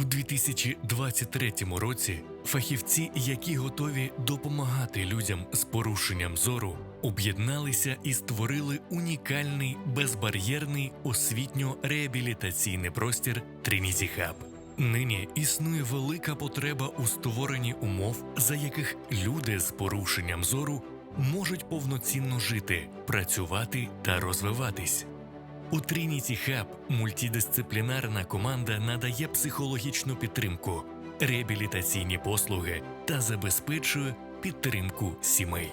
У 2023 році фахівці, які готові допомагати людям з порушенням зору, об'єдналися і створили унікальний безбар'єрний освітньо-реабілітаційний простір Trinity Hub. Нині існує велика потреба у створенні умов, за яких люди з порушенням зору можуть повноцінно жити, працювати та розвиватись. У Trinity Hub мультидисциплінарна команда надає психологічну підтримку, реабілітаційні послуги та забезпечує підтримку сімей.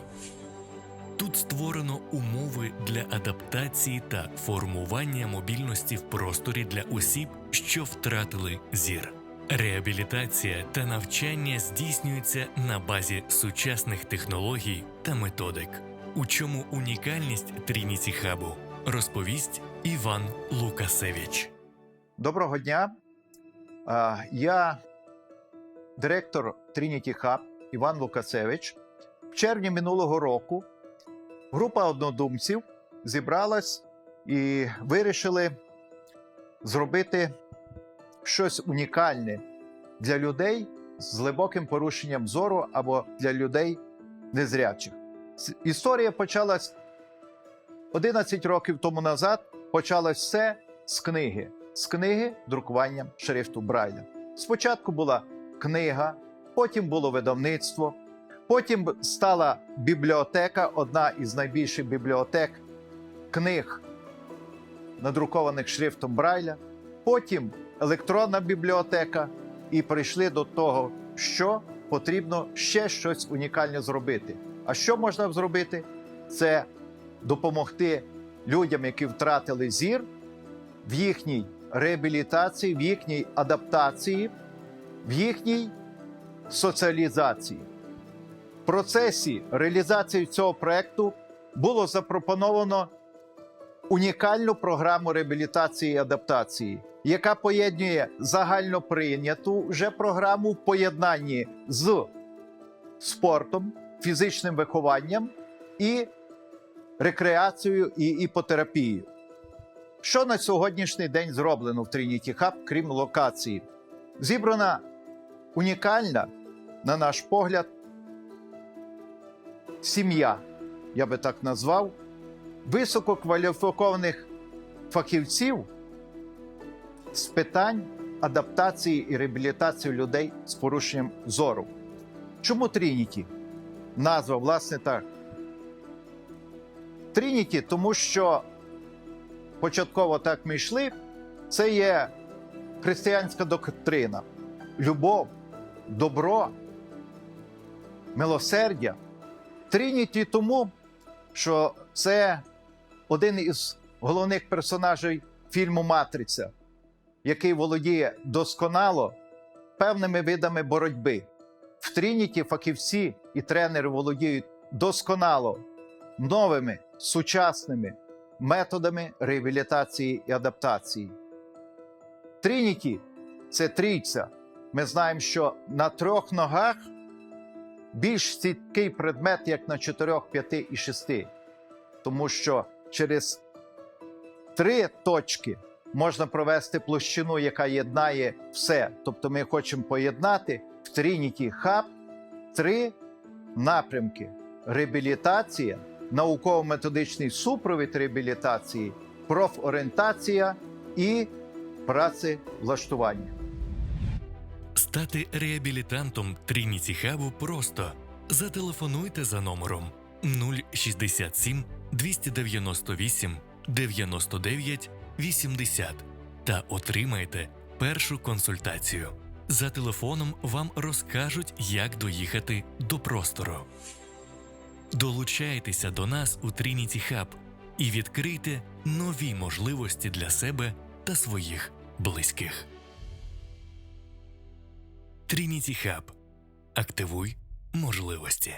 Тут створено умови для адаптації та формування мобільності в просторі для осіб, що втратили зір. Реабілітація та навчання здійснюються на базі сучасних технологій та методик. У чому унікальність Trinity Hub розповість Іван Лукасевич. Доброго дня. Я директор Trinity Hub Іван Лукасевич. В червні минулого року група однодумців зібралась і вирішили зробити щось унікальне для людей з глибоким порушенням зору або для людей незрячих. Історія почалась 11 років тому назад. Почалось все з книги, з книги друкуванням шрифту Брайля. Спочатку була книга, потім було видавництво, потім стала бібліотека, одна із найбільших бібліотек книг, надрукованих шрифтом Брайля, потім електронна бібліотека, і прийшли до того, що потрібно ще щось унікальне зробити. А що можна зробити? Це допомогти людям, які втратили зір, в їхній реабілітації, в їхній адаптації, в їхній соціалізації. В процесі реалізації цього проекту було запропоновано унікальну програму реабілітації і адаптації, яка поєднує загальноприйняту вже програму в поєднанні з спортом, фізичним вихованням і рекреацією і іпотерапією. Що на сьогоднішній день зроблено в Trinity Hub, крім локації? Зібрана унікальна, на наш погляд, сім'я, я би так назвав, висококваліфікованих фахівців з питань адаптації і реабілітації людей з порушенням зору. Чому Трініті? Назва, власне, так. Трініті, тому що початково так ми йшли, це є християнська доктрина, любов, добро, милосердя. Трініті тому, що це один із головних персонажей фільму Матриця, який володіє досконало певними видами боротьби. В Трініті фахівці і тренери володіють досконало новими сучасними методами реабілітації і адаптації. Трініті це трійця. Ми знаємо, що на трьох ногах більш стійкий предмет, як на чотирьох, п'яти і шести. Тому що через три точки можна провести площину, яка єднає все. Тобто ми хочемо поєднати в Trinity Hub три напрямки: реабілітація, науково-методичний супровід реабілітації, профорієнтація і працевлаштування. Стати реабілітантом Trinity Hub просто. Зателефонуйте за номером 067 298 99 80 та отримайте першу консультацію. За телефоном вам розкажуть, як доїхати до простору. Долучайтеся до нас у Trinity Hub і відкрийте нові можливості для себе та своїх близьких. Trinity Hub. Активуй можливості.